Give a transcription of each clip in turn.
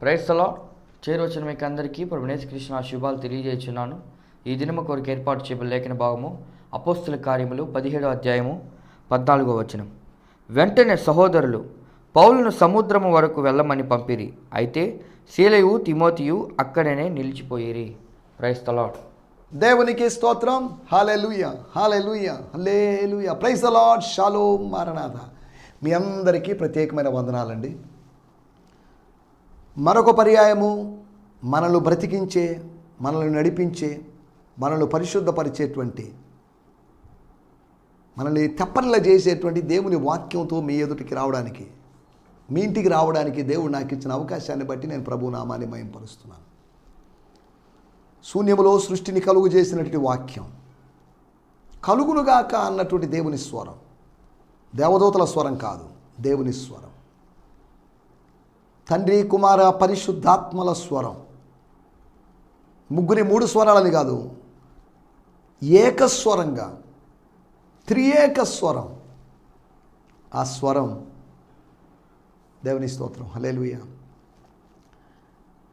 ప్రైస్తలో చేరవచ్చిన మీకు అందరికీ ప్రభు కృష్ణ శుభాలు తెలియజేస్తున్నాను ఈ దినము కొరకు ఏర్పాటు చేయబడిన లేఖన భాగము అపోస్తుల కార్యములు పదిహేడో అధ్యాయము పద్నాలుగో వచనం. వెంటనే సహోదరులు పౌలును సముద్రము వరకు వెళ్ళమని పంపిరి. అయితే శీలయు తిమోతియు అక్కడనే నిలిచిపోయిరి. ప్రైస్తలాడ్ దేవునికి స్తోత్రం. Hallelujah hallelujah hallelujah praise praise the Lord shallow Maranatha. మీ అందరికీ ప్రత్యేకమైన వందనాలండి. మరొక పర్యాయము మనల్ని బ్రతికించే మనల్ని నడిపించే మనల్ని పరిశుద్ధపరిచేటువంటి మనల్ని తెప్పనిలా చేసేటువంటి దేవుని వాక్యంతో మీ ఎదుటికి రావడానికి మీ ఇంటికి రావడానికి దేవుడు నాకు ఇచ్చిన అవకాశాన్ని బట్టి నేను ప్రభు నామాన్ని మయంపరుస్తున్నాను. శూన్యములో సృష్టిని కలుగు చేసినటువంటి వాక్యం కలుగునుగాక అన్నటువంటి దేవుని స్వరం దేవదూతల స్వరం కాదు దేవుని స్వరం. తండ్రి కుమార పరిశుద్ధాత్మల స్వరం. ముగ్గురి మూడు స్వరాలని కాదు. ఏకస్వరంగా త్రియేక స్వరం. ఆ స్వరం దేవుని స్తోత్రం. హలేలుయ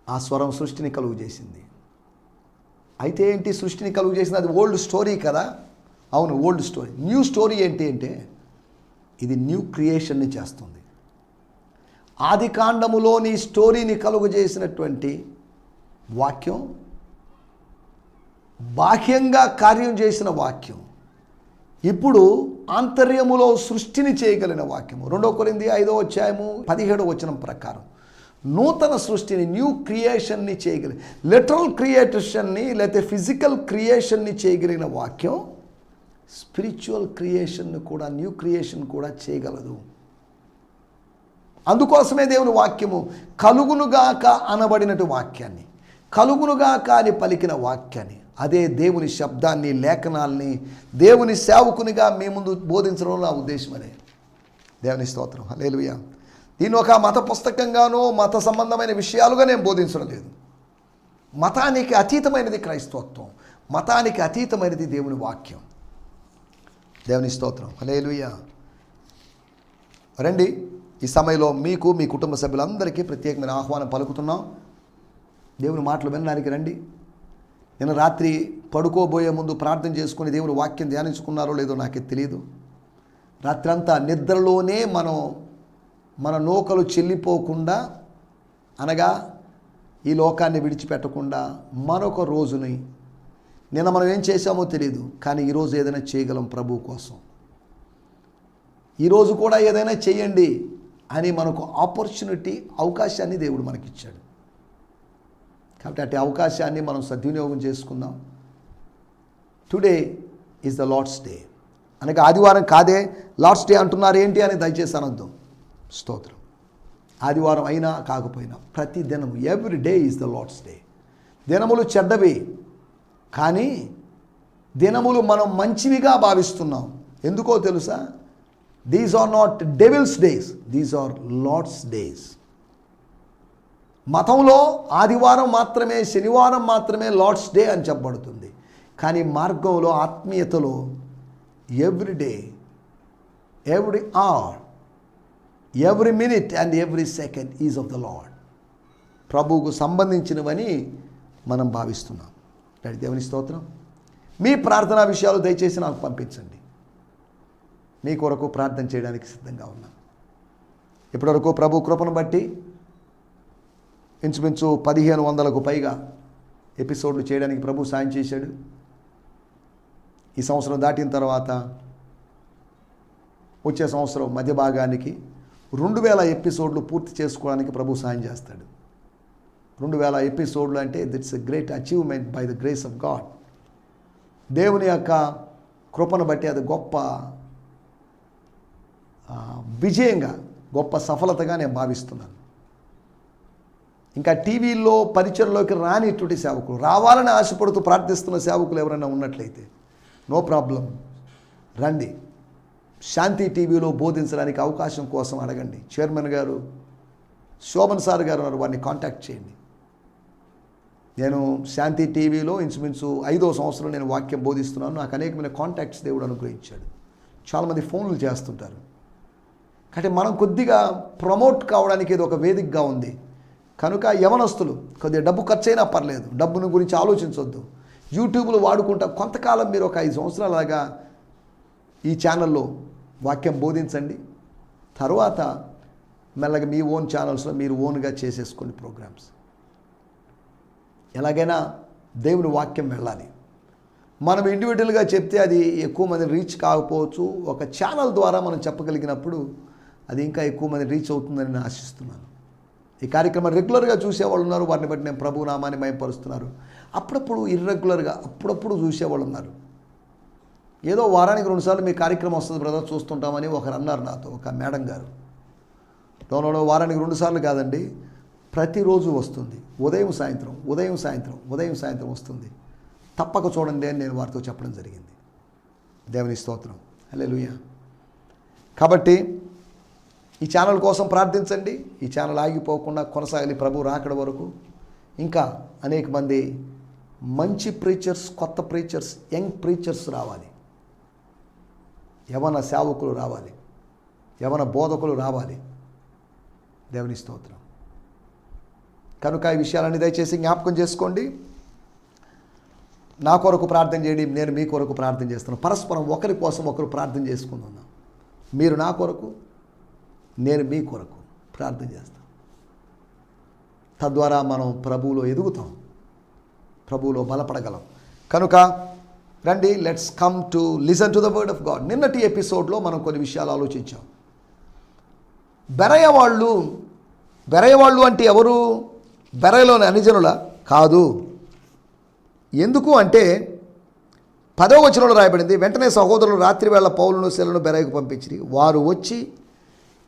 ఆ స్వరం సృష్టిని కలుగు చేసింది. అయితే ఏంటి సృష్టిని కలుగు చేసింది? అది ఓల్డ్ స్టోరీ కదా? అవును ఓల్డ్ స్టోరీ. న్యూ స్టోరీ ఏంటి అంటే ఇది న్యూ క్రియేషన్ని చేస్తుంది. ఆది కాండములోని స్టోరీని కలుగజేసినటువంటి వాక్యం బాహ్యంగా కార్యం చేసిన వాక్యం ఇప్పుడు ఆంతర్యములో సృష్టిని చేయగలిగిన వాక్యము. రెండో కొరింది ఐదో అధ్యాయము పదిహేడో వచనం ప్రకారం నూతన సృష్టిని న్యూ క్రియేషన్ని చేయగలిగి లిటరల్ క్రియేషన్ని లేకపోతే ఫిజికల్ క్రియేషన్ని చేయగలిగిన వాక్యం స్పిరిచువల్ క్రియేషన్ని కూడా న్యూ క్రియేషన్ కూడా చేయగలదు. అందుకోసమే దేవుని వాక్యము కలుగునుగాక అనబడినటు వాక్యాన్ని కలుగునుగాక అని పలికిన వాక్యాన్ని అదే దేవుని శబ్దాన్ని లేఖనాల్ని దేవుని సేవకునిగా మీ ముందు బోధించడం నా ఉద్దేశం అదే. దేవుని స్తోత్రం. హలేలుయ దీన్ని ఒక మత పుస్తకంగానో మత సంబంధమైన విషయాలుగా నేను బోధించడం లేదు. మతానికి అతీతమైనది క్రైస్తవత్వం మతానికి అతీతమైనది దేవుని వాక్యం. దేవుని స్తోత్రం. హలేలుయ రండి. ఈ సమయంలో మీకు మీ కుటుంబ సభ్యులందరికీ ప్రత్యేకమైన ఆహ్వానం పలుకుతున్నాం. దేవుని మాటలు వినడానికి రండి. నిన్న రాత్రి పడుకోబోయే ముందు ప్రార్థన చేసుకుని దేవుని వాక్యం ధ్యానించుకున్నారో లేదో నాకే తెలియదు రాత్రంతా నిద్రలోనే మనం మన నూకలు చెల్లిపోకుండా అనగా ఈ లోకాన్ని విడిచిపెట్టకుండా మరొక రోజుని నిన్న మనం ఏం చేశామో తెలియదు కానీ ఈరోజు ఏదైనా చేయగలం ప్రభు కోసం. ఈరోజు కూడా ఏదైనా చేయండి. అని మనకు ఆపర్చునిటీ అవకాశాన్ని దేవుడు మనకిచ్చాడు. కాబట్టి అటు అవకాశాన్ని మనం సద్వినియోగం చేసుకుందాం. Today is the Lord's day అనగా ఆదివారం కాదే లార్డ్స్ డే అంటున్నారు ఏంటి అని దయచేసి అనొద్దు. స్తోత్రం. ఆదివారం అయినా కాకపోయినా ప్రతి దినం every day is the Lord's day దినములు చెడ్డవి కానీ దినములు మనం మంచివిగా భావిస్తున్నాం. ఎందుకో తెలుసా? These are not devil's days these are Lord's days మతంలో ఆదివారం మాత్రమే శనివారం మాత్రమే లార్డ్స్ డే అని చెప్పబడుతుంది. కానీ మార్గంలో ఆత్మీయతలో every day every hour every minute and every second is of the Lord ప్రభువుకు సంబంధించినవని మనం భావిస్తున్నాం. దేవుని స్తోత్రం. మీ ప్రార్థనా విషయాలు దయచేసి నాకు పంపించండి. మీ కొరకు ప్రార్థన చేయడానికి సిద్ధంగా ఉన్నాను. ఇప్పటివరకు ప్రభు కృపను బట్టి ఇంచుమించు పదిహేను వందలకు పైగా ఎపిసోడ్లు చేయడానికి ప్రభు సాయం చేశాడు. ఈ సంవత్సరం దాటిన తర్వాత వచ్చే సంవత్సరం మధ్య భాగానికి రెండు వేల ఎపిసోడ్లు పూర్తి చేసుకోవడానికి ప్రభు సాయం చేస్తాడు. రెండు వేల ఎపిసోడ్లు అంటే that's a great achievement by the grace of God. దేవుని యొక్క కృపను బట్టి అది గొప్ప విజయంగా గొప్ప సఫలతగా నేను భావిస్తున్నాను. ఇంకా టీవీలో పరిచయంలోకి రానిటువంటి సేవకులు రావాలని ఆశపడుతూ ప్రార్థిస్తున్న సేవకులు ఎవరైనా ఉన్నట్లయితే నో ప్రాబ్లం. రండి. శాంతి టీవీలో బోధించడానికి అవకాశం కోసం అడగండి. చైర్మన్ గారు శోభన్ సార్ గారు ఉన్నారు వారిని కాంటాక్ట్ చేయండి. నేను శాంతి టీవీలో ఇంచుమించు ఐదో సంవత్సరం నేను వాక్యం బోధిస్తున్నాను. నాకు అనేకమైన కాంటాక్ట్స్ దేవుడు అనుగ్రహించాడు. చాలామంది ఫోన్లు చేస్తుంటారు. అంటే మనం కొద్దిగా ప్రమోట్ కావడానికి ఇది ఒక వేదికగా ఉంది. కనుక యవనస్తులు కొద్దిగా డబ్బు ఖర్చు అయినా పర్లేదు. డబ్బును గురించి ఆలోచించవద్దు యూట్యూబ్లో వాడుకుంటా కొంతకాలం మీరు ఒక ఐదు సంవత్సరాలుగా ఈ ఛానల్లో వాక్యం బోధించండి. తర్వాత మెల్లగా మీ ఓన్ ఛానల్స్లో మీరు ఓన్గా చేసేసుకోండి ప్రోగ్రామ్స్. ఎలాగైనా దేవుని వాక్యం వెళ్ళాలి. మనం ఇండివిజువల్గా చెప్తే అది ఎక్కువ మంది రీచ్ కాకపోవచ్చు. ఒక ఛానల్ ద్వారా మనం చెప్పగలిగినప్పుడు అది ఇంకా ఎక్కువ మంది రీచ్ అవుతుందని నేను ఆశిస్తున్నాను. ఈ కార్యక్రమం రెగ్యులర్గా చూసేవాళ్ళు ఉన్నారు. వారిని బట్టి నేను ప్రభు నామాన్ని మయపరుస్తున్నారు. అప్పుడప్పుడు ఇర్రెగ్యులర్గా అప్పుడప్పుడు చూసేవాళ్ళు ఉన్నారు. ఏదో వారానికి రెండుసార్లు మీ కార్యక్రమం వస్తుంది బ్రదర్ చూస్తుంటామని ఒకరు అన్నారు నాతో ఒక మేడం గారు. డోనో వారానికి రెండుసార్లు కాదండి. ప్రతిరోజు వస్తుంది. ఉదయం సాయంత్రం ఉదయం సాయంత్రం ఉదయం సాయంత్రం వస్తుంది. తప్పక చూడండి అని నేను వారితో చెప్పడం జరిగింది. దేవుని స్తోత్రం. హల్లెలూయా. కాబట్టి ఈ ఛానల్ కోసం ప్రార్థించండి. ఈ ఛానల్ ఆగిపోకుండా కొనసాగాలి ప్రభు రాకడ వరకు. ఇంకా అనేక మంది మంచి ప్రీచర్స్ కొత్త ప్రీచర్స్ యంగ్ ప్రీచర్స్ రావాలి. యవన సేవకులు రావాలి. యవన బోధకులు రావాలి. దేవుని స్తోత్రం. కనుక ఈ విషయాలన్నీ దయచేసి జ్ఞాపకం చేసుకోండి. నా కొరకు ప్రార్థన చేయండి నేను మీ కొరకు ప్రార్థన చేస్తున్నాను. పరస్పరం ఒకరి కోసం ఒకరు ప్రార్థన చేసుకుందాం. మీరు నా కొరకు నేను మీ కొరకు ప్రార్థన చేస్తాను. తద్వారా మనం ప్రభువులో ఎదుగుతాం. ప్రభువులో బలపడగలం. కనుక రండి let's come to listen to the word of God నిన్నటి ఎపిసోడ్లో మనం కొన్ని విషయాలు ఆలోచించాం. బెరయ వాళ్ళు బెరయ వాళ్ళు అంటే ఎవరు? బెరయలోని అనుజనుల కాదు. ఎందుకు అంటే పదవ వచనంలో రాయబడింది వెంటనే సహోదరులు రాత్రి వేళ పౌలను శిలను బెరయకు పంపించి వారు వచ్చి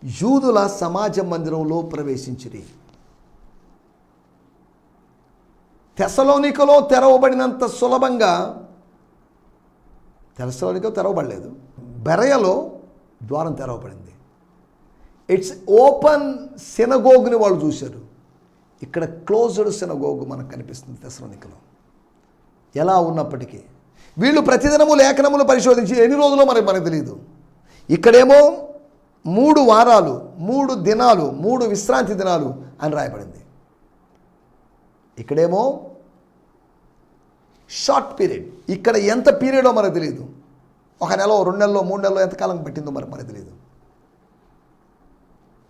యూదుల సమాజ మందిరంలో ప్రవేశించిరి. తెసలోనికలో తెరవబడినంత సులభంగా తెసలోనికలో తెరవబడలేదు బెరయలో ద్వారం తెరవబడింది. ఇట్స్ ఓపెన్ సినగోగుని వాళ్ళు చూశారు. ఇక్కడ క్లోజ్డ్ సినగోగు మనకు కనిపిస్తుంది తెసలోనికలో ఎలా ఉన్నప్పటికీ వీళ్ళు ప్రతిదినము లేఖనములు పరిశోధించి ఎన్ని రోజులో మనకు మనకు తెలియదు. ఇక్కడేమో మూడు వారాలు మూడు దినాలు మూడు విశ్రాంతి దినాలు అని రాయబడింది. ఇక్కడేమో షార్ట్ పీరియడ్. ఇక్కడ ఎంత పీరియడో మనకు తెలియదు ఒక నెల రెండు నెలలో మూడు నెలలో ఎంతకాలం పట్టిందో మరి మనకు తెలియదు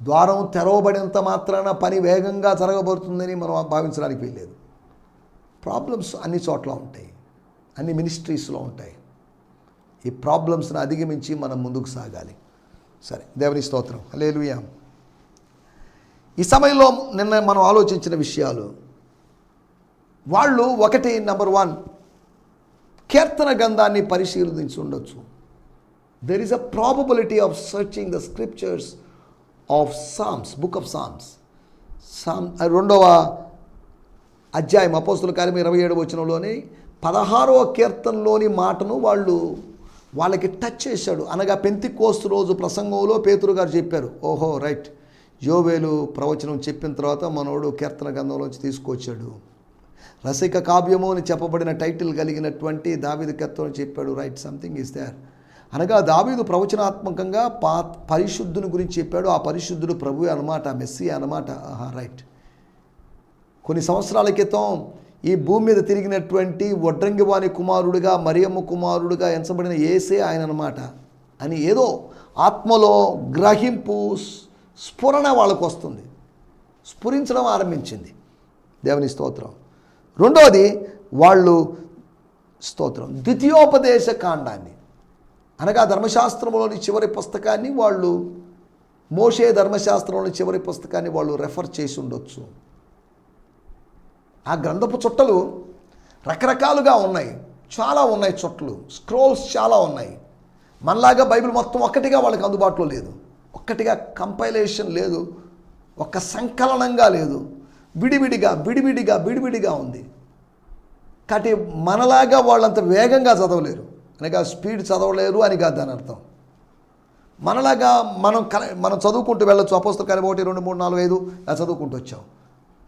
ద్వారం తెరవబడినంత మాత్రాన పని వేగంగా జరగబోతుందని మనం భావించడానికి వీల్లేదు. ప్రాబ్లమ్స్ అన్ని చోట్ల ఉంటాయి. అన్ని మినిస్ట్రీస్లో ఉంటాయి. ఈ ప్రాబ్లమ్స్ని అధిగమించి మనం ముందుకు సాగాలి. సరే దేవుని స్తోత్రం. లేలుయా ఈ సమయంలో నిన్న మనం ఆలోచించిన విషయాలు. వాళ్ళు ఒకటి నెంబర్ వన్ కీర్తన గంధాన్ని పరిశీలించి ఉండొచ్చు. There is a probability of searching the scriptures of Psalms book of Psalms Psalm రెండవ అధ్యాయం అపోస్తుల కార్యం ఇరవై ఏడు వచనంలోని పదహారవ కీర్తనలోని మాటను వాళ్ళు వాళ్ళకి టచ్ చేశాడు. అనగా పెంతి కోస్తు రోజు ప్రసంగంలో పేతురు గారు చెప్పారు. ఓహో రైట్. యోవేలు ప్రవచనం చెప్పిన తర్వాత మనోడు కీర్తన గంధంలోంచి తీసుకొచ్చాడు. రసిక కావ్యము అని చెప్పబడిన టైటిల్ కలిగినటువంటి దావీదు కీర్తన చెప్పాడు. రైట్ సంథింగ్ ఇస్ దేర్ అనగా దావీదు ప్రవచనాత్మకంగా పా పరిశుద్ధుని గురించి చెప్పాడు. ఆ పరిశుద్ధుడు ప్రభు అనమాట మెస్సీ అనమాట ఆహా రైట్. కొన్ని సంవత్సరాల క్రితం ఈ భూమి మీద తిరిగినటువంటి వడ్రంగివాణి కుమారుడిగా మరియమ్మ కుమారుడిగా ఎంచబడిన ఏసే ఆయన అనమాట అని ఏదో ఆత్మలో గ్రహింపు స్ఫురణ వాళ్ళకు వస్తుంది. స్ఫురించడం ఆరంభించింది. దేవుని స్తోత్రం. రెండవది వాళ్ళు స్తోత్రం. ద్వితీయోపదేశ కాండాన్ని. అనగా ధర్మశాస్త్రంలోని చివరి పుస్తకాన్ని వాళ్ళు మోషే ధర్మశాస్త్రంలోని చివరి పుస్తకాన్ని వాళ్ళు రెఫర్ చేసి ఉండొచ్చు. ఆ గ్రంథపు చుట్టలు రకరకాలుగా ఉన్నాయి. చాలా ఉన్నాయి చుట్టలు. స్క్రోల్స్ చాలా ఉన్నాయి. మనలాగా బైబిల్ మొత్తం ఒక్కటిగా వాళ్ళకి అందుబాటులో లేదు. ఒక్కటిగా కంపైలేషన్ లేదు. ఒక సంకలనంగా లేదు. విడివిడిగా విడివిడిగా విడివిడిగా ఉంది. కాబట్టి మనలాగా వాళ్ళంత వేగంగా చదవలేరు. అనగా స్పీడ్ చదవలేరు అని కాదు దాని అర్థం. మనలాగా మనం కల మనం చదువుకుంటూ వెళ్ళొచ్చు. అపోస్తల ఒకటి రెండు మూడు నాలుగు ఐదు చదువుకుంటూ వచ్చాం.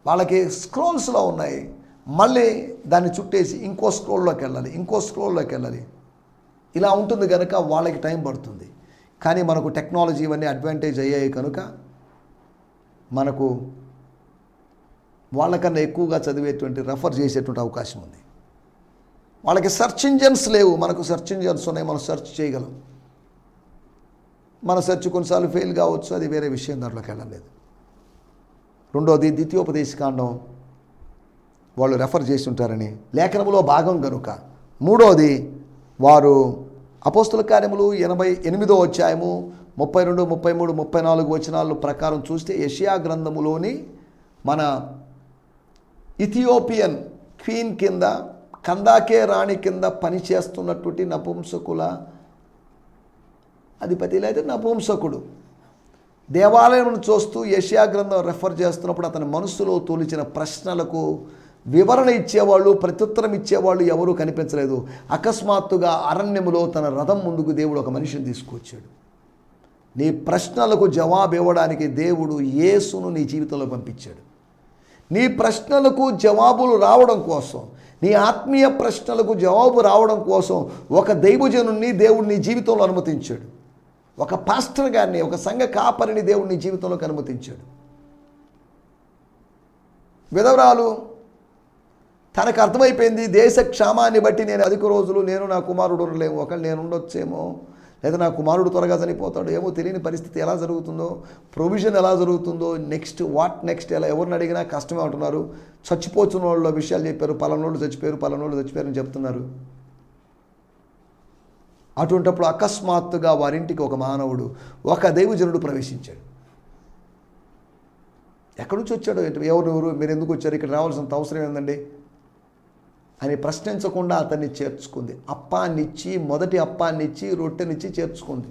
వాళ్ళకి స్క్రోల్స్లో ఉన్నాయి. మళ్ళీ దాన్ని చుట్టేసి ఇంకో స్క్రోల్లోకి వెళ్ళాలి ఇంకో స్క్రోల్లోకి వెళ్ళాలి. ఇలా ఉంటుంది కనుక వాళ్ళకి టైం పడుతుంది. కానీ మనకు టెక్నాలజీ ఇవన్నీ అడ్వాంటేజ్ అయ్యాయి కనుక మనకు వాళ్ళకన్నా ఎక్కువగా చదివేటువంటి రెఫర్ చేసేటువంటి అవకాశం ఉంది. వాళ్ళకి సెర్చ్ ఇంజన్స్ లేవు. మనకు సెర్చ్ ఇంజన్స్ ఉన్నాయి. మనం సెర్చ్ చేయగలం. మన సెర్చ్ కొన్నిసార్లు ఫెయిల్ కావచ్చు. అది వేరే విషయం దాంట్లోకి వెళ్ళలేదు. రెండోది ద్వితీయోపదేశకాండం వాళ్ళు రెఫర్ చేసి ఉంటారని లేఖనములో భాగం కనుక మూడోది వారు అపోస్తుల కార్యములు ఎనభై ఎనిమిదో అధ్యాయము ముప్పై రెండు ముప్పై మూడు ముప్పై నాలుగు వచనాలు ప్రకారం చూస్తే ఏషియా గ్రంథములోని మన ఇథియోపియన్ క్వీన్ కింద కందాకే రాణి కింద పనిచేస్తున్నటువంటి నపుంసకుల అధిపతి లేదా నపుంసకుడు. దేవాలయం చూస్తూ యషియా గ్రంథం రెఫర్ చేస్తున్నప్పుడు అతని మనసులో తోలిచిన ప్రశ్నలకు వివరణ ఇచ్చేవాళ్ళు ప్రత్యుత్తరం ఇచ్చేవాళ్ళు ఎవరూ కనిపించలేదు. అకస్మాత్తుగా అరణ్యములో తన రథం ముందుకు దేవుడు ఒక మనిషిని తీసుకొచ్చాడు. నీ ప్రశ్నలకు జవాబు ఇవ్వడానికి దేవుడు యేసును నీ జీవితంలో పంపించాడు. నీ ప్రశ్నలకు జవాబులు రావడం కోసం నీ ఆత్మీయ ప్రశ్నలకు జవాబు రావడం కోసం ఒక దైవజనుణ్ణి దేవుడు నీ జీవితంలో అనుమతించాడు. ఒక పాస్టర్ గారిని ఒక సంఘ కాపరిని దేవుడిని జీవితంలో జీవితంలోకి అనుమతించాడు. విధవరాలు తనకు అర్థమైపోయింది దేశ క్షామాన్ని బట్టి నేను అధిక రోజులు నేను నా కుమారుడు ఉండలేము ఒకళ్ళు నేను ఉండొచ్చేమో లేదా నా కుమారుడు త్వరగా చనిపోతాడు ఏమో తెలియని పరిస్థితి ఎలా జరుగుతుందో ప్రొవిజన్ ఎలా జరుగుతుందో నెక్స్ట్ వాట్ నెక్స్ట్ ఎలా ఎవరిని అడిగినా కష్టమే ఉంటున్నారు చచ్చిపోతున్న వాళ్ళ విషయాలు చెప్పారు పలానోళ్ళు చచ్చిపోయారు పలానోళ్ళు చచ్చిపోయారని చెప్తున్నారు. అటువంటప్పుడు అకస్మాత్తుగా వారింటికి ఒక మానవుడు ఒక దైవజనుడు ప్రవేశించాడు. ఎక్కడి నుంచి వచ్చాడు ఎవరెవరు ఎవరు ఎవరు మీరు ఎందుకు వచ్చారు? ఇక్కడ రావాల్సినంత అవసరం ఏందండి? అని ప్రశ్నించకుండా అతన్ని చేర్చుకుంది. అప్పాన్నిచ్చి మొదటి అప్పాన్నిచ్చి రొట్టెనిచ్చి చేర్చుకుంది.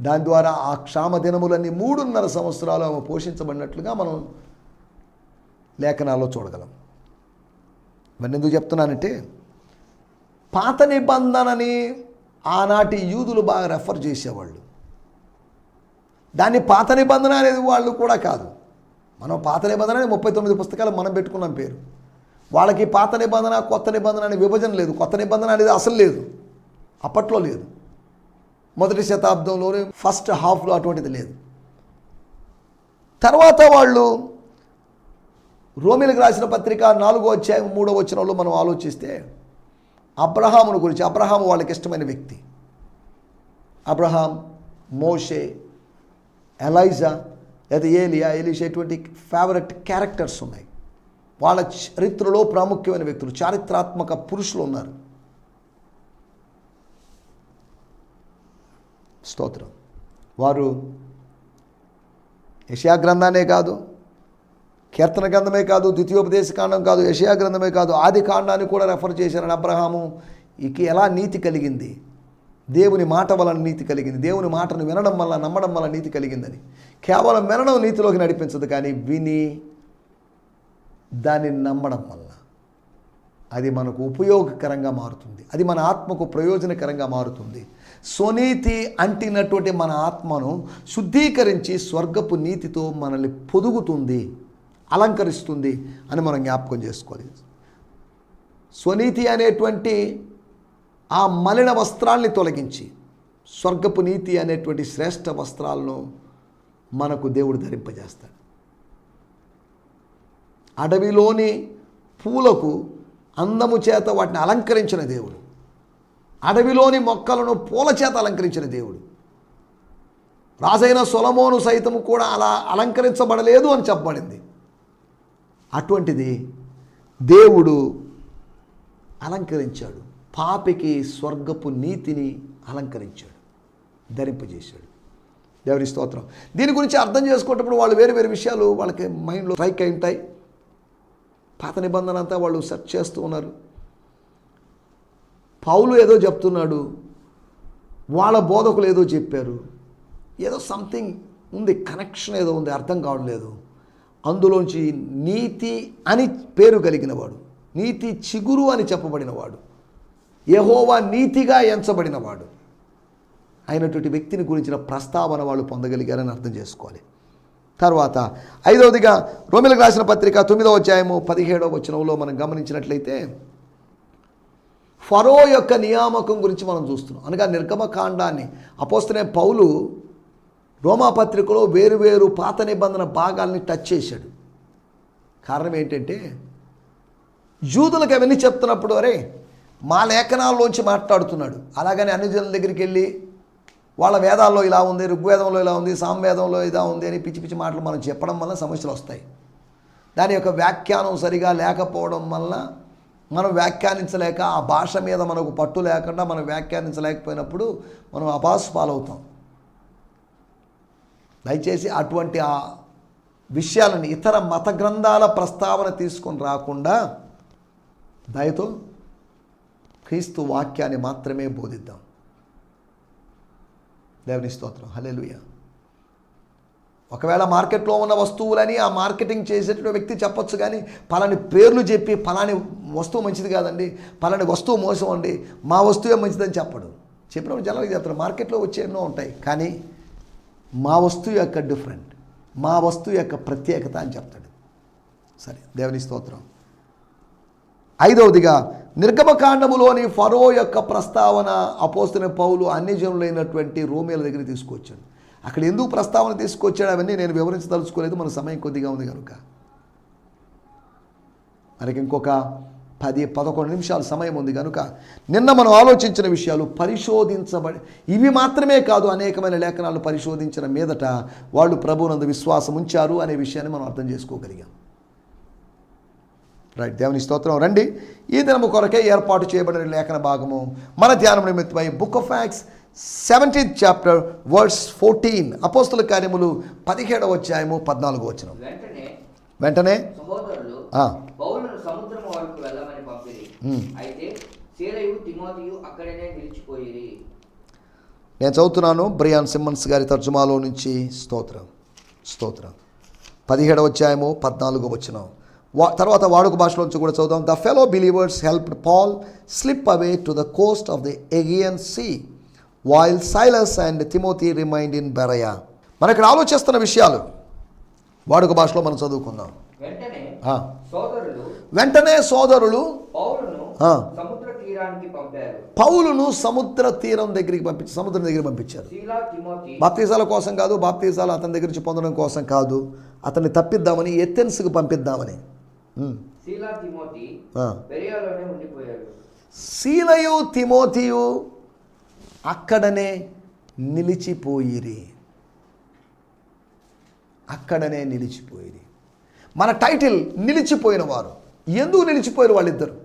దాని ద్వారా ఆ క్షామ దినములన్నీ మూడున్నర సంవత్సరాలు ఆమె పోషించబడినట్లుగా మనం లేఖనాల్లో చూడగలం. ఇవన్నీ ఎందుకు చెప్తున్నానంటే పాత నిబంధనని ఆనాటి యూదులు బాగా రెఫర్ చేసేవాళ్ళు. దాన్ని పాత నిబంధన అనేది వాళ్ళు కూడా కాదు. మనం పాత నిబంధన అనేది ముప్పై తొమ్మిది పుస్తకాలు మనం పెట్టుకున్నాం పేరు. వాళ్ళకి పాత నిబంధన కొత్త నిబంధన అనే విభజన లేదు. కొత్త నిబంధన అనేది అసలు లేదు. అప్పట్లో లేదు. మొదటి శతాబ్దంలోనే ఫస్ట్ హాఫ్లో అటువంటిది లేదు. తర్వాత వాళ్ళు రోమిలకు రాసిన పత్రిక నాలుగో అధ్యాయం మూడో వచనంలో మనం ఆలోచిస్తే అబ్రహామును గురించి అబ్రహాము వాళ్ళకి ఇష్టమైన వ్యక్తి. అబ్రహాం మోషే ఎలైజా లేదా ఏలియా ఎలీషా ఇటువంటి ఫేవరెట్ క్యారెక్టర్స్ ఉన్నాయి. వాళ్ళ చరిత్రలో ప్రాముఖ్యమైన వ్యక్తులు చారిత్రాత్మక పురుషులు ఉన్నారు. స్తోత్రం. వారు యషయా గ్రంథానే కాదు కీర్తన గ్రంథమే కాదు ద్వితీయోపదేశ కాండం కాదు యషయా గ్రంథమే కాదు ఆది కాండాన్ని కూడా రెఫర్ చేశారని అబ్రహాము. ఇక ఎలా నీతి కలిగింది? దేవుని మాట వలన నీతి కలిగింది. దేవుని మాటను వినడం వల్ల నమ్మడం వల్ల నీతి కలిగిందని. కేవలం వినడం నీతిలోకి నడిపించదు కానీ విని దాన్ని నమ్మడం వల్ల. అది మనకు ఉపయోగకరంగా మారుతుంది. అది మన ఆత్మకు ప్రయోజనకరంగా మారుతుంది. స్వనీతి అంటినటువంటి మన ఆత్మను శుద్ధీకరించి స్వర్గపు నీతితో మనల్ని పొదుగుతుంది. అలంకరిస్తుంది అని మనం జ్ఞాపకం చేసుకోవాలి. స్వనీతి అనేటువంటి ఆ మలిన వస్త్రాల్ని తొలగించి స్వర్గపు నీతి అనేటువంటి శ్రేష్ఠ వస్త్రాలను మనకు దేవుడు ధరింపజేస్తాడు. అడవిలోని పూలకు అందము చేత వాటిని అలంకరించిన దేవుడు. అడవిలోని మొక్కలను పూల చేత అలంకరించిన దేవుడు. రాజైన సొలమోను సైతము కూడా అలా అలంకరించబడలేదు అని చెప్పబడింది. అటువంటిది దేవుడు అలంకరించాడు. పాపికి స్వర్గపు నీతిని అలంకరించాడు. ధరింపజేశాడు. దేవుని స్తోత్రం. దీని గురించి అర్థం చేసుకునేటప్పుడు వాళ్ళు వేరు వేరు విషయాలు వాళ్ళకి మైండ్లో స్ట్రైక్ అయి ఉంటాయి. పాత నిబంధన అంతా వాళ్ళు సెర్చ్ చేస్తూ ఉన్నారు. పౌలు ఏదో చెప్తున్నాడు. వాళ్ళ బోధకులు ఏదో చెప్పారు. ఏదో సంథింగ్ ఉంది కనెక్షన్ ఏదో ఉంది అర్థం కావడం లేదు. అందులోంచి నీతి అని పేరు కలిగినవాడు నీతి చిగురు అని చెప్పబడినవాడు యహోవా నీతిగా ఎంచబడినవాడు. అయినటువంటి వ్యక్తిని గురించిన ప్రస్తావన వాళ్ళు పొందగలిగారని అర్థం చేసుకోవాలి. తర్వాత ఐదవదిగా రోమిలకు రాసిన పత్రిక తొమ్మిదవ అధ్యాయము పదిహేడవ వచనంలో మనం గమనించినట్లయితే ఫరో యొక్క నియామకం గురించి మనం చూస్తున్నాం. అనగా నిర్గమకాండాన్ని అపోస్తనే పౌలు రోమాపత్రికలో వేరు వేరు పాత నిబంధన భాగాల్ని టచ్ చేశాడు. కారణం ఏంటంటే యూదులకు అవన్నీ చెప్తున్నప్పుడు అరే మా లేఖనాల్లోంచి మాట్లాడుతున్నాడు. అలాగని అన్ని జనుల దగ్గరికి వెళ్ళి వాళ్ళ వేదాల్లో ఇలా ఉంది ఋగ్వేదంలో ఇలా ఉంది సామవేదంలో ఇలా ఉంది అని పిచ్చి పిచ్చి మాటలు మనం చెప్పడం వల్ల సమస్యలు వస్తాయి. దాని యొక్క వ్యాఖ్యానం సరిగా లేకపోవడం వల్ల మనం వ్యాఖ్యానించలేక ఆ భాష మీద మనకు పట్టు లేకుండా మనం వ్యాఖ్యానించలేకపోయినప్పుడు మనం అపాసు పాలవుతాం దయచేసి అటువంటి ఆ విషయాలను ఇతర మత గ్రంథాల ప్రస్తావన తీసుకొని రాకుండా దయతో క్రీస్తు వాక్యాన్ని మాత్రమే బోధిద్దాం. దేవుని స్తోత్రం. హలేలుయ ఒకవేళ మార్కెట్లో ఉన్న వస్తువులని ఆ మార్కెటింగ్ చేసేటువంటి వ్యక్తి చెప్పొచ్చు కానీ పలాని పేర్లు చెప్పి పలాని వస్తువు మంచిది కాదండి పలాని వస్తువు మోసం అండి మా వస్తువే మంచిదని చెప్పడు. చెప్పినప్పుడు జనాలకు చెప్తారు మార్కెట్లో వచ్చే ఎన్నో ఉంటాయి. కానీ మా వస్తువు యొక్క డిఫరెంట్ మా వస్తువు యొక్క ప్రత్యేకత అని చెప్తాడు. సరే దేవుని స్తోత్రం. ఐదవదిగా నిర్గమకాండములోని ఫరో యొక్క ప్రస్తావన అపోస్తున్న పౌలు అన్ని జనులైనటువంటి రోమిల దగ్గర తీసుకొచ్చాడు అక్కడ ఎందుకు ప్రస్తావన తీసుకొచ్చాడు అవన్నీ నేను వివరించదలుచుకోలేదు మన సమయం కొద్దిగా ఉంది కనుక. మనకి ఇంకొక పది పదకొండు నిమిషాల సమయం ఉంది కనుక నిన్న మనం ఆలోచించిన విషయాలు పరిశోధించబడి ఇవి మాత్రమే కాదు అనేకమైన లేఖనాలు పరిశోధించిన మీదట వాళ్ళు ప్రభునందు విశ్వాసం ఉంచారు అనే విషయాన్ని మనం అర్థం చేసుకోగలిగాం. రైట్ దేవుని స్తోత్రం. రండి. ఈ దినము కొరకే ఏర్పాటు చేయబడిన లేఖన భాగము మన ధ్యానం నిమిత్తమై బుక్ ఆఫ్ ఫ్యాక్స్ సెవెంటీన్త్ చాప్టర్ వర్డ్స్ ఫోర్టీన్ అపోస్తుల కార్యములు పదిహేడవ అధ్యాయము పద్నాలుగు వచ్చిన వెంటనే వెంటనే సహోదరులు ఆ. పౌలను సముద్రం వరకు వెళ్ళమని పంపిరి ఉమ్. అయితే శీలయు తిమోతియు అక్కడనే నిలిచిపోయిరి నేను చదువుతున్నాను బ్రియాన్ సిమ్మన్స్ గారి తర్జుమాలో నుంచి స్తోత్రం స్తోత్రం. పదిహేడవ అధ్యాయము పద్నాలుగు వచ్చిన వా తర్వాత వాడుక భాషలోంచి కూడా చదువుదాం. The fellow believers help Paul slip away to the coast of the Aegean sea while Silas and Timothy remained in Berea మనం ఇక్కడ ఆలోచిస్తున్న విషయాలు వాడుక భాషలో మనం చదువుకుందాం. వెంటనే. సోదరులు పౌలను. సముద్ర తీరానికి పంపారు. పౌలును సముద్ర తీరం దగ్గరికి పంపించి సముద్రం దగ్గరికి పంపించారు. బాప్తీసాల కోసం కాదు బాప్తీసాలు అతని దగ్గర నుంచి పొందడం కోసం కాదు అతన్ని తప్పిద్దామని ఎథెన్స్కి పంపిద్దామని. శీలయు తిమోతియు అక్కడనే నిలిచిపోయిరి. అక్కడనే నిలిచిపోయిరి. మన టైటిల్ నిలిచిపోయిన వారు. ఎందుకు నిలిచిపోయారు వాళ్ళిద్దరు?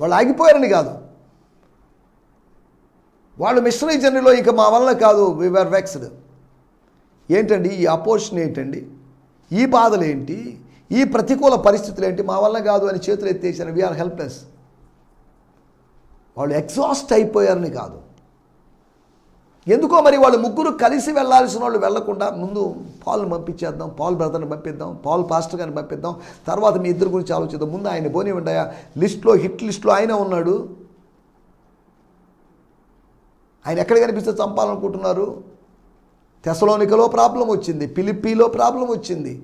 వాళ్ళు ఆగిపోయారని కాదు. వాళ్ళు మిషనరీ జర్నీలో ఇక మా వల్ల కాదు వీఆర్ వెక్స్డ్ ఏంటండి? ఈ అపోజిషన్ ఏంటండి? ఈ బాధలు ఏంటి? ఈ ప్రతికూల పరిస్థితులు ఏంటి? మా వల్ల కాదు అని చేతులు ఎత్తేసాను వీఆర్ హెల్ప్లెస్ వాళ్ళు ఎగ్జాస్ట్ అయిపోయారని కాదు. ఎందుకో మరి వాళ్ళు ముగ్గురు కలిసి వెళ్ళాల్సిన వాళ్ళు వెళ్ళకుండా ముందు పాల్ని పంపించేద్దాం పాల్ బ్రదర్ని పంపిద్దాం పాల్ పాస్టర్ గారిని పంపిద్దాం. తర్వాత మీ ఇద్దరు గురించి ఆలోచిద్దాం. ముందు ఆయన బోని ఉంటాయా లిస్ట్లో హిట్ లిస్ట్లో ఆయన ఉన్నాడు. ఆయన ఎక్కడ కనిపిస్తే చంపాలనుకుంటున్నారు? తెసలోనికలో ప్రాబ్లం వచ్చింది పిలిపిలో ప్రాబ్లం వచ్చింది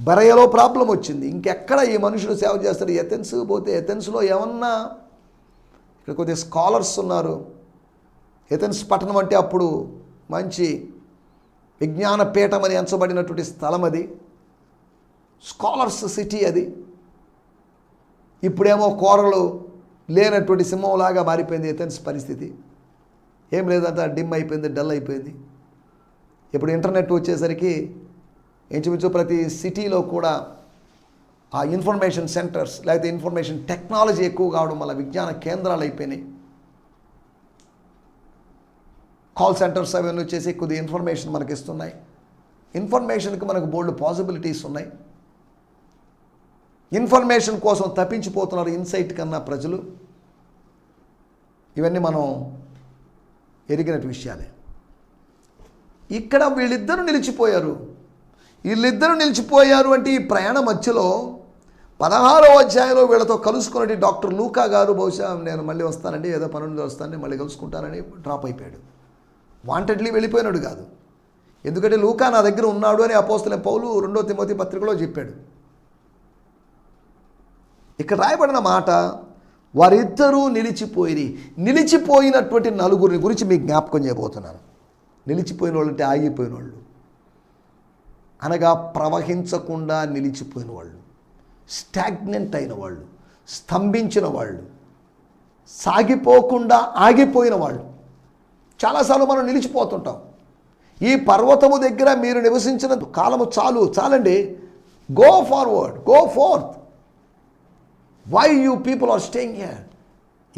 బరయలో ప్రాబ్లం వచ్చింది. ఇంకెక్కడ ఈ మనుషులు సేవ చేస్తారు? ఎథెన్స్ పోతే ఎథెన్స్లో ఏమన్నా ఇక్కడ కొద్దిగా స్కాలర్స్ ఉన్నారు. ఎథెన్స్ పట్టణం అంటే అప్పుడు మంచి విజ్ఞాన పీఠం అని ఎంచబడినటువంటి స్థలం అది. స్కాలర్స్ సిటీ అది. ఇప్పుడేమో కూరలు లేనటువంటి సింహంలాగా మారిపోయింది ఎథెన్స్ పరిస్థితి. ఏం లేదంటే డిమ్ అయిపోయింది డల్ అయిపోయింది. ఇప్పుడు ఇంటర్నెట్ వచ్చేసరికి ఇంచుమించు ప్రతి సిటీలో కూడా ఆ ఇన్ఫర్మేషన్ సెంటర్స్ లేకపోతే ఇన్ఫర్మేషన్ టెక్నాలజీ ఎక్కువ కావడం వల్ల విజ్ఞాన కేంద్రాలు అయిపోయినాయి. కాల్ సెంటర్స్ అవన్నీ వచ్చేసి కొద్దిగా ఇన్ఫర్మేషన్ మనకి ఇస్తున్నాయి ఇన్ఫర్మేషన్కి మనకు బోల్డ్ పాసిబిలిటీస్ ఉన్నాయి. ఇన్ఫర్మేషన్ కోసం తప్పించిపోతున్నారు ఇన్సైట్ కన్నా ప్రజలు. ఇవన్నీ మనం ఎరిగినట్టు విషయాలే. ఇక్కడ వీళ్ళిద్దరూ నిలిచిపోయారు. వీళ్ళిద్దరూ నిలిచిపోయారు అంటే ఈ ప్రయాణ మధ్యలో పదహారో అధ్యాయంలో వీళ్ళతో కలుసుకున్నట్టు డాక్టర్ లూకా గారు బహుశా నేను మళ్ళీ వస్తానండి ఏదో పనుండి వస్తానండి మళ్ళీ కలుసుకుంటానని డ్రాప్ అయిపోయాడు. వాంటెడ్లీ వెళ్ళిపోయినాడు కాదు. ఎందుకంటే లూకా నా దగ్గర ఉన్నాడు అని అపోస్తుల పౌలు రెండో తిమోతి పత్రికలో చెప్పాడు. ఇక్కడ రాయబడిన మాట వారిద్దరూ నిలిచిపోయి నిలిచిపోయినటువంటి నలుగురిని గురించి మీకు జ్ఞాపకం చేయబోతున్నాను. నిలిచిపోయిన వాళ్ళు అంటే ఆగిపోయిన వాళ్ళు అనగా ప్రవహించకుండా నిలిచిపోయిన వాళ్ళు స్టాగ్నెంట్ అయిన వాళ్ళు స్తంభించిన వాళ్ళు సాగిపోకుండా ఆగిపోయిన వాళ్ళు చాలాసార్లు మనం నిలిచిపోతుంటాం. ఈ పర్వతము దగ్గర మీరు నివసించిన కాలము చాలు చాలండి. Go forward go forth why you people are staying here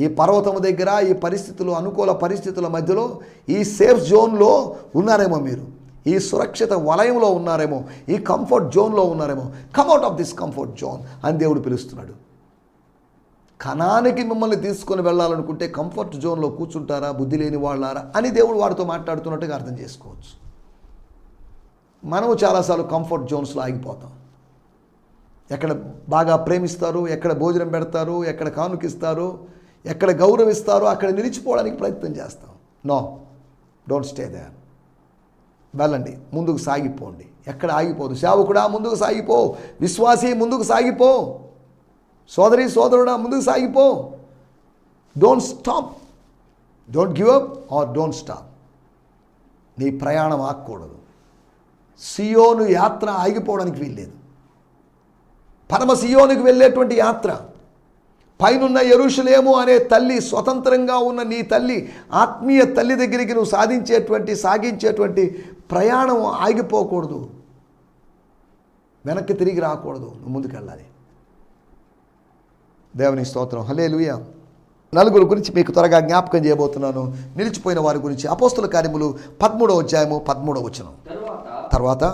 ఈ పర్వతము దగ్గర ఈ పరిస్థితులు అనుకూల పరిస్థితుల మధ్యలో ఈ సేఫ్ జోన్లో ఉన్నారేమో మీరు? ఈ సురక్షిత వలయంలో ఉన్నారేమో? ఈ కంఫర్ట్ జోన్లో ఉన్నారేమో? Come out of this comfort zone అని దేవుడు పిలుస్తున్నాడు. కణానికి మిమ్మల్ని తీసుకొని వెళ్ళాలనుకుంటే కంఫర్ట్ జోన్లో కూర్చుంటారా? బుద్ధి లేని వాళ్ళారా? అని దేవుడు వారితో మాట్లాడుతున్నట్టుగా అర్థం చేసుకోవచ్చు. మనము చాలాసార్లు కంఫర్ట్ జోన్స్లో ఆగిపోతాం. ఎక్కడ బాగా ప్రేమిస్తారు ఎక్కడ భోజనం పెడతారు ఎక్కడ కానుకిస్తారు ఎక్కడ గౌరవిస్తారో అక్కడ నిలిచిపోవడానికి ప్రయత్నం చేస్తాం. No don't stay there. వెళ్ళండి ముందుకు సాగిపోండి. ఎక్కడ ఆగిపోదు? సేవకుడా ముందుకు సాగిపో. విశ్వాసి ముందుకు సాగిపో. సోదరి సోదరుడా ముందుకు సాగిపో. Don't stop don't give up or don't stop నీ ప్రయాణం ఆగకూడదు. సియోను యాత్ర ఆగిపోవడానికి వీల్లేదు. పరమ సియోనికి వెళ్ళేటువంటి యాత్ర. పైనున్న ఎరుషులేము అనే తల్లి స్వతంత్రంగా ఉన్న నీ తల్లి ఆత్మీయ తల్లి దగ్గరికి నువ్వు సాధించేటువంటి సాగించేటువంటి ప్రయాణం ఆగిపోకూడదు. వెనక్కి తిరిగి రాకూడదు. నువ్వు ముందుకెళ్ళాలి. దేవుని స్తోత్రం. హలే నలుగురు గురించి మీకు త్వరగా జ్ఞాపకం చేయబోతున్నాను. నిలిచిపోయిన వారి గురించి అపోస్తుల కార్యములు పదమూడవ అధ్యాయము పదమూడవ వచనం. తరువాత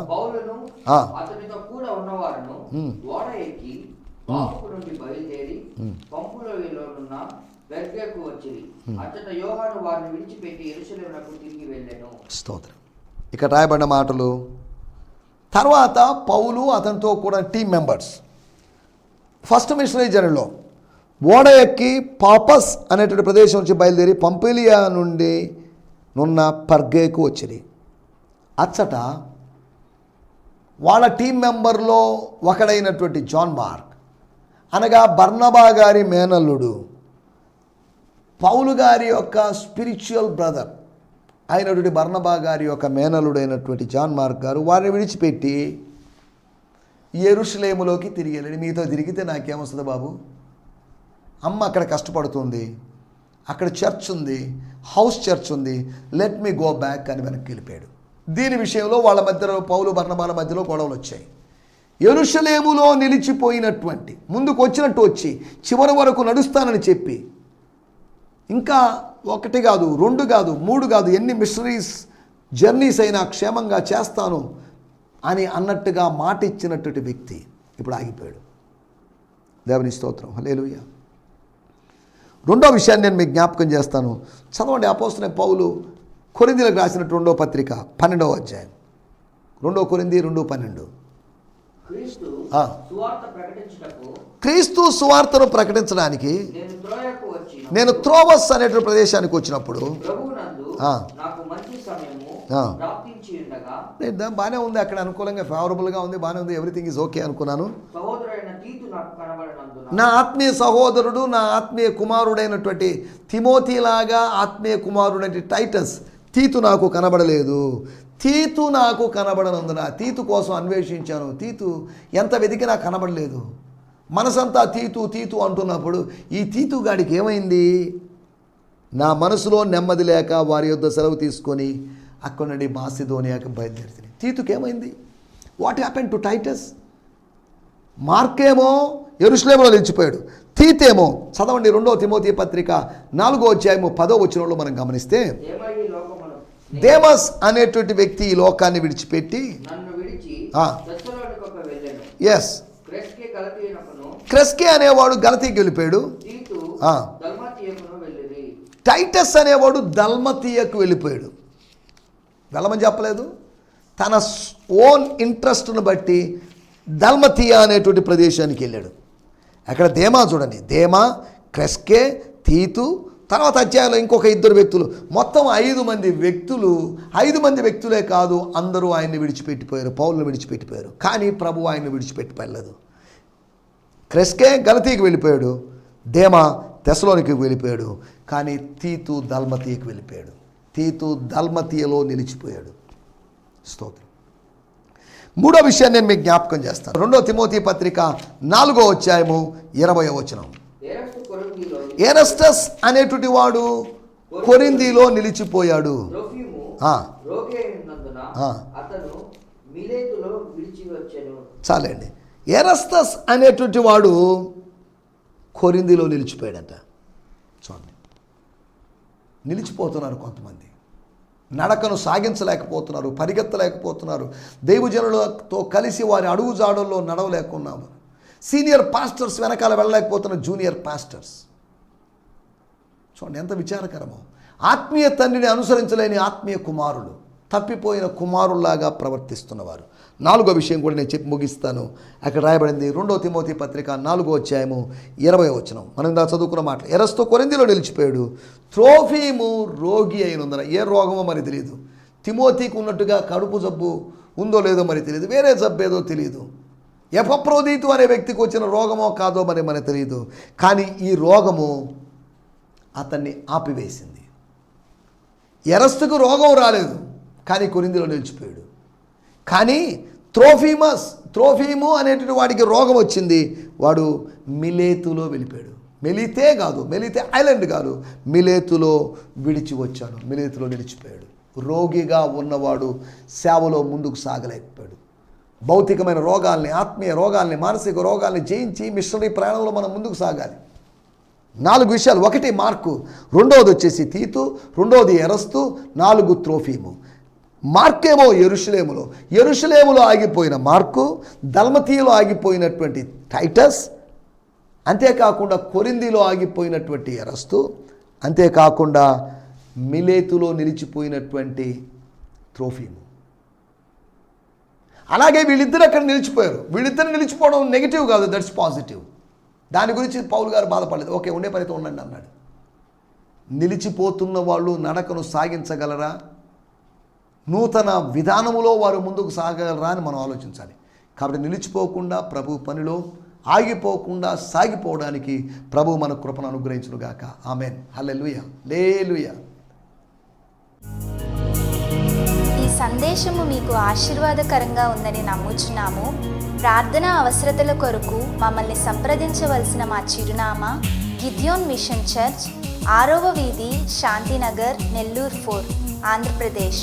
స్తోత్రం. ఇక్కడ రాయబడిన మాటలు తర్వాత పౌలు అతనితో కూడా టీం మెంబర్స్ ఫస్ట్ మిషనరీ జర్నీలో ఓడ ఎక్కి పాపస్ అనేటువంటి ప్రదేశం నుంచి బయలుదేరి పంపిలియా నుండి నున్న పర్గేకు వచ్చింది అచ్చట వాళ్ళ టీం మెంబర్లో ఒకడైనటువంటి జాన్ మార్క్ అనగా బర్ణబా గారి మేనల్లుడు పౌలు గారి యొక్క స్పిరిచువల్ బ్రదర్ అయినటువంటి బర్ణబా గారి యొక్క మేనలుడైనటువంటి జాన్ మార్క్ గారు వారిని విడిచిపెట్టి ఎరుషులేములోకి తిరిగి వెళ్ళండి మీతో తిరిగితే నాకేమొస్తుంది బాబు? అమ్మ అక్కడ కష్టపడుతుంది అక్కడ చర్చ్ ఉంది హౌస్ చర్చ్ ఉంది లెట్ మీ గో బ్యాక్ అని వెనక్కి వెళ్ళిపోయాడు. దీని విషయంలో వాళ్ళ మధ్యలో పౌలు బర్ణబాల మధ్యలో గొడవలు వచ్చాయి. ఎరుషలేములో నిలిచిపోయినటువంటి ముందుకు వచ్చినట్టు వచ్చి చివరి వరకు నడుస్తానని చెప్పి ఇంకా ఒకటి కాదు రెండు కాదు మూడు కాదు ఎన్ని మిషనరీస్ జర్నీస్ అయినా క్షేమంగా చేస్తాను అని అన్నట్టుగా మాట ఇచ్చినటువంటి వ్యక్తి ఇప్పుడు ఆగిపోయాడు. దేవుని స్తోత్రం. హలేలుయ్య రెండో విషయాన్ని నేను మీకు జ్ఞాపకం చేస్తాను. చదవండి అపోస్తున్న పౌలు కొరిందీలకు రాసినట్టు రెండో పత్రిక పన్నెండవ అధ్యాయం. రెండో కొరింది రెండు పన్నెండు. క్రీస్తు సువార్తను ప్రకటించడానికి నేను త్రోవస్ అనేటువంటి ప్రదేశానికి వచ్చినప్పుడు బాగానే ఉంది అక్కడ అనుకూలంగా ఫేవరబుల్గా ఉంది బాగానే ఉంది ఎవ్రీథింగ్ ఈజ్ ఓకే అనుకున్నాను. నా ఆత్మీయ సహోదరుడు నా ఆత్మీయ కుమారుడైనటువంటి తిమోతిలాగా ఆత్మీయ కుమారుడైన టైటస్ తీతు నాకు కనబడలేదు. తీతు నాకు కనబడనందున తీతు కోసం అన్వేషించాను. తీతు ఎంత వెతికినా కనబడలేదు. మనసంతా తీతు తీతు అంటున్నప్పుడు ఈ తీతు గాడికి ఏమైంది? నా మనసులో నెమ్మది లేక వారి యొద్ద సెలవు తీసుకొని అక్కడ నుండి మాసిధోనియాకి బయలుదేరుతుంది తీతుకేమైంది? వాట్ హ్యాపెన్ టు టైటస్ మార్కేమో ఎరుషులేములో నిలిచిపోయాడు. తీతేమో చదవండి రెండో తిమోతి పత్రిక నాలుగో అధ్యాయము పదో వచనంలో మనం గమనిస్తే దేమస్ అనేటువంటి వ్యక్తి ఈ లోకాన్ని విడిచిపెట్టి ఎస్ క్రెస్కే అనేవాడు గలతీకి వెళ్ళిపోయాడు. టైటస్ అనేవాడు దల్మతీయకు వెళ్ళిపోయాడు. వెళ్ళమని చెప్పలేదు. తన ఓన్ ఇంట్రెస్ట్ను బట్టి దల్మతియా అనేటువంటి ప్రదేశానికి వెళ్ళాడు. అక్కడ దేమా చూడండి. దేమా క్రెస్కే తీతు తర్వాత అధ్యాయంలో ఇంకొక ఇద్దరు వ్యక్తులు. మొత్తం ఐదు మంది వ్యక్తులు ఐదు మంది వ్యక్తులే కాదు అందరూ ఆయన్ని విడిచిపెట్టిపోయారు పౌరులు విడిచిపెట్టిపోయారు. కానీ ప్రభు ఆయన్ని విడిచిపెట్టిపోయలేదు క్రెస్కే గలతీకి వెళ్ళిపోయాడు దేమా తెసలోనికి వెళ్ళిపోయాడు కానీ తీతు దల్మతీయకు వెళ్ళిపోయాడు. తీతు దల్మతీయలో నిలిచిపోయాడు. స్తోత్రం. మూడో విషయాన్ని నేను మీకు జ్ఞాపకం చేస్తాను. రెండో తిమోతి పత్రిక నాలుగో అధ్యాయము ఇరవై వచనం. ఎరస్టస్ అనేటువంటి వాడు కొరిందీలో నిలిచిపోయాడు. చాలండి. ఎరస్తస్ అనేటువంటి వాడు కొరిందిలో నిలిచిపోయాడట. చూడండి. నిలిచిపోతున్నారు కొంతమంది. నడకను సాగించలేకపోతున్నారు పరిగెత్తలేకపోతున్నారు. దైవజనులతో కలిసి వారి అడుగు జాడల్లో నడవలేకున్నాము. సీనియర్ పాస్టర్స్ వెనకాల వెళ్ళలేకపోతున్న జూనియర్ పాస్టర్స్. చూడండి ఎంత విచారకరమో. ఆత్మీయ తండ్రిని అనుసరించలేని ఆత్మీయ కుమారులు తప్పిపోయిన కుమారుల్లాగా ప్రవర్తిస్తున్నవారు. నాలుగో విషయం కూడా నేను చెప్పి ముగిస్తాను. అక్కడ రాయబడింది రెండో తిమోతి పత్రిక నాలుగో అధ్యాయము ఇరవై వచనం. మనం ఇందా చదువుకున్న మాట ఎరస్తో కొరిందిలో నిలిచిపోయాడు. త్రోఫీము రోగి అయినందున ఏ రోగమో మరి తెలియదు తిమోతికి ఉన్నట్టుగా కడుపు జబ్బు ఉందో లేదో మరి తెలియదు వేరే జబ్బు ఏదో తెలియదు ఎపప్రోదీతు అనే వ్యక్తికి వచ్చిన రోగమో కాదో మరి మనకు తెలియదు కానీ ఈ రోగము అతన్ని ఆపివేసింది. ఎరస్తుకు రోగం రాలేదు. కానీ కొరిందిలో నిలిచిపోయాడు. కానీ త్రోఫీమస్ త్రోఫీము అనేటువంటి వాడికి రోగం వచ్చింది. వాడు మిలేతులో వెళ్ళిపోయాడు. మెలితే కాదు మెలితే ఐలాండ్ కాదు మిలేతులో విడిచి వచ్చాడు. మిలేతులో నిలిచిపోయాడు. రోగిగా ఉన్నవాడు సేవలో ముందుకు సాగలేకపోయాడు. భౌతికమైన రోగాల్ని ఆత్మీయ రోగాల్ని మానసిక రోగాల్ని జయించి మిషనరీ ప్రయాణంలో మనం ముందుకు సాగాలి. నాలుగు విషయాలు. ఒకటి మార్కు రెండవది వచ్చేసి తీతు రెండవది ఎరస్తు నాలుగు త్రోఫీము. మార్కేమో ఎరుషులేములో ఎరుషులేములో ఆగిపోయిన మార్కు దల్మతీయలో ఆగిపోయినటువంటి టైటస్ అంతేకాకుండా కొరిందిలో ఆగిపోయినటువంటి ఎరస్తు అంతేకాకుండా మిలేతులో నిలిచిపోయినటువంటి త్రోఫీము. అలాగే వీళ్ళిద్దరు అక్కడ నిలిచిపోయారు. వీళ్ళిద్దరు నిలిచిపోవడం నెగిటివ్ కాదు దట్స్ పాజిటివ్ దాని గురించి పౌల్ గారు బాధపడలేదు. ఓకే ఉండే పనితో ఉండండి అన్నాడు. నిలిచిపోతున్న వాళ్ళు నడకను సాగించగలరా? నూతన విధానములో వారు ముందుకు సాగలరా అని మనం ఆలోచించాలి. కాబట్టి నిలిచిపోకుండా ప్రభు పనిలో ఆగిపోకుండా సాగిపోవడానికి ప్రభు మన కృపను అనుగ్రహించునుగాక ఆమెన్. హల్లెలూయా. లేలుయ ఈ సందేశము మీకు ఆశీర్వాదకరంగా ఉందని నమ్ముచున్నాము. ప్రార్థన అవసరతల కొరకు మమ్మల్ని సంప్రదించవలసిన మా చిరునామా గిద్యోన్ మిషన్ చర్చ్ ఆరవ వీధి శాంతినగర్ నెల్లూరు ఫోర్ ఆంధ్రప్రదేశ్.